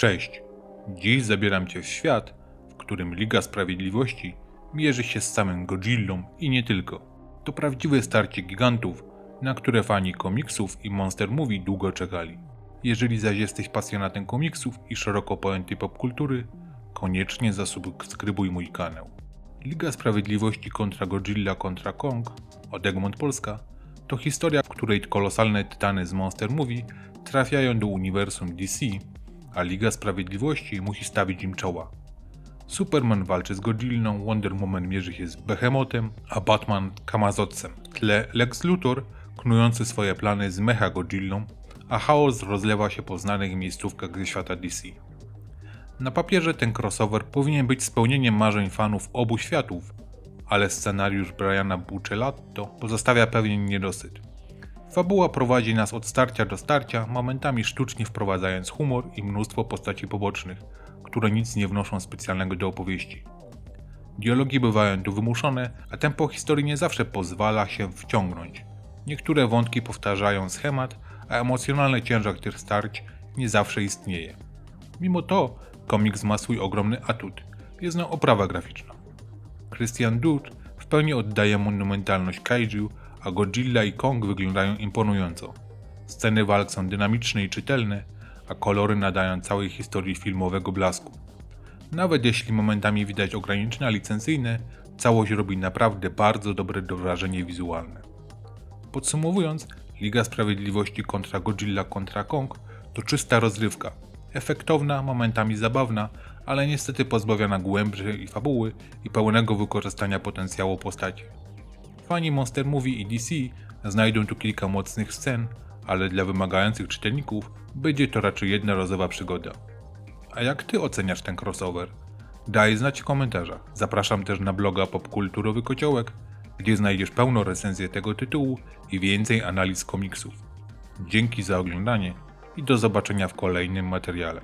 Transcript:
Cześć! Dziś zabieram Cię w świat, w którym Liga Sprawiedliwości mierzy się z samym Godzillą i nie tylko. To prawdziwe starcie gigantów, na które fani komiksów i Monster Movie długo czekali. Jeżeli zaś jesteś pasjonatem komiksów i szeroko pojętej popkultury, koniecznie zasubskrybuj mój kanał. Liga Sprawiedliwości kontra Godzilla kontra Kong od Egmont Polska to historia, w której kolosalne tytany z Monster Movie trafiają do uniwersum DC, a Liga Sprawiedliwości musi stawić im czoła. Superman walczy z Godzillą, Wonder Woman mierzy się z Behemotem, a Batman Kamazotcem. Tle Lex Luthor knujący swoje plany z Mecha Godzillą, a chaos rozlewa się po znanych miejscówkach ze świata DC. Na papierze ten crossover powinien być spełnieniem marzeń fanów obu światów, ale scenariusz Briana Buccellato pozostawia pewien niedosyt. Fabuła prowadzi nas od starcia do starcia, momentami sztucznie wprowadzając humor i mnóstwo postaci pobocznych, które nic nie wnoszą specjalnego do opowieści. Dialogi bywają tu wymuszone, a tempo historii nie zawsze pozwala się wciągnąć. Niektóre wątki powtarzają schemat, a emocjonalny ciężar tych starć nie zawsze istnieje. Mimo to komiks ma swój ogromny atut. Jest nią oprawa graficzna. Christian Dutt w pełni oddaje monumentalność kaiju, a Godzilla i Kong wyglądają imponująco. Sceny walk są dynamiczne i czytelne, a kolory nadają całej historii filmowego blasku. Nawet jeśli momentami widać ograniczenia licencyjne, całość robi naprawdę bardzo dobre wrażenie wizualne. Podsumowując, Liga Sprawiedliwości kontra Godzilla kontra Kong to czysta rozrywka. Efektowna, momentami zabawna, ale niestety pozbawiona głębszej fabuły i pełnego wykorzystania potencjału postaci. Fani Monster Movie i DC znajdą tu kilka mocnych scen, ale dla wymagających czytelników będzie to raczej jednorazowa przygoda. A jak ty oceniasz ten crossover? Daj znać w komentarzach. Zapraszam też na bloga Popkulturowy Kociołek, gdzie znajdziesz pełną recenzję tego tytułu i więcej analiz komiksów. Dzięki za oglądanie i do zobaczenia w kolejnym materiale.